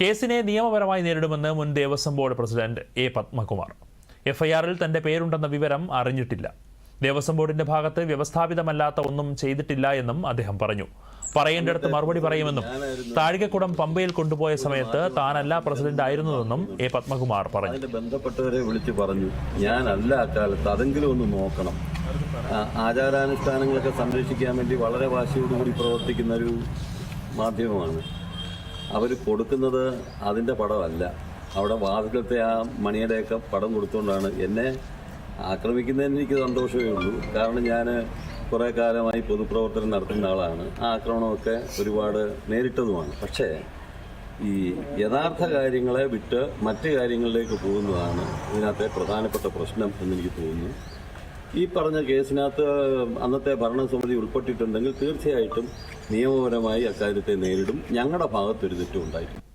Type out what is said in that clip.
കേസിനെ നിയമപരമായി നേരിടുമെന്ന് മുൻ Devaswom board president A Padmakumar. എഫ്ഐആറിൽ തന്റെ പേരുണ്ടെന്ന വിവരം അറിഞ്ഞിട്ടില്ല. ദേവസ്വം ബോർഡിന്റെ ഭാഗത്ത് വ്യവസ്ഥാപിതമല്ലാത്ത ഒന്നും ചെയ്തിട്ടില്ല എന്നും അദ്ദേഹം പറഞ്ഞു. പറയേണ്ടടുത്ത് മറുപടി പറയുമെന്നും താഴികക്കുടം പമ്പയിൽ കൊണ്ടുപോയ സമയത്ത് താനല്ല പ്രസിഡന്റ് ആയിരുന്നതെന്നും എ പത്മകുമാർ പറഞ്ഞു. ബന്ധപ്പെട്ടവരെ വിളിച്ച് പറഞ്ഞു ഞാനല്ല അക്കാലത്ത് അതെങ്കിലും ഒന്ന് നോക്കണം. ആചാരാനുഷ്ഠാനങ്ങളൊക്കെ സംരക്ഷിക്കാൻ വേണ്ടി വളരെ വാശിയോടുകൂടി പ്രവർത്തിക്കുന്ന ഒരു മാധ്യമമാണ്. അവർ കൊടുക്കുന്നത് അതിന്റെ പടമല്ല. അവിടെ വാതിലത്തെ ആ മണിയുടെയൊക്കെ പടം കൊടുത്തുകൊണ്ടാണ് എന്നെ ആക്രമിക്കുന്നതിന് എനിക്ക് സന്തോഷമേ ഉള്ളൂ. കാരണം ഞാൻ കുറേ കാലമായി പൊതുപ്രവർത്തനം നടത്തുന്ന ആളാണ്. ആ ആക്രമണമൊക്കെ ഒരുപാട് നേരിട്ടതുമാണ്. പക്ഷേ ഈ യഥാർത്ഥ കാര്യങ്ങളെ വിട്ട് മറ്റ് കാര്യങ്ങളിലേക്ക് പോകുന്നതാണ് ഇതിനകത്തെ പ്രധാനപ്പെട്ട പ്രശ്നം എന്നെനിക്ക് തോന്നുന്നു. ഈ പറഞ്ഞ കേസിനകത്ത് അന്നത്തെ ഭരണസമിതി ഉൾപ്പെട്ടിട്ടുണ്ടെങ്കിൽ തീർച്ചയായിട്ടും നിയമപരമായി അക്കാര്യത്തെ നേരിടും. ഞങ്ങളുടെ ഭാഗത്തൊരു തെറ്റും ഉണ്ടായിട്ടുണ്ട്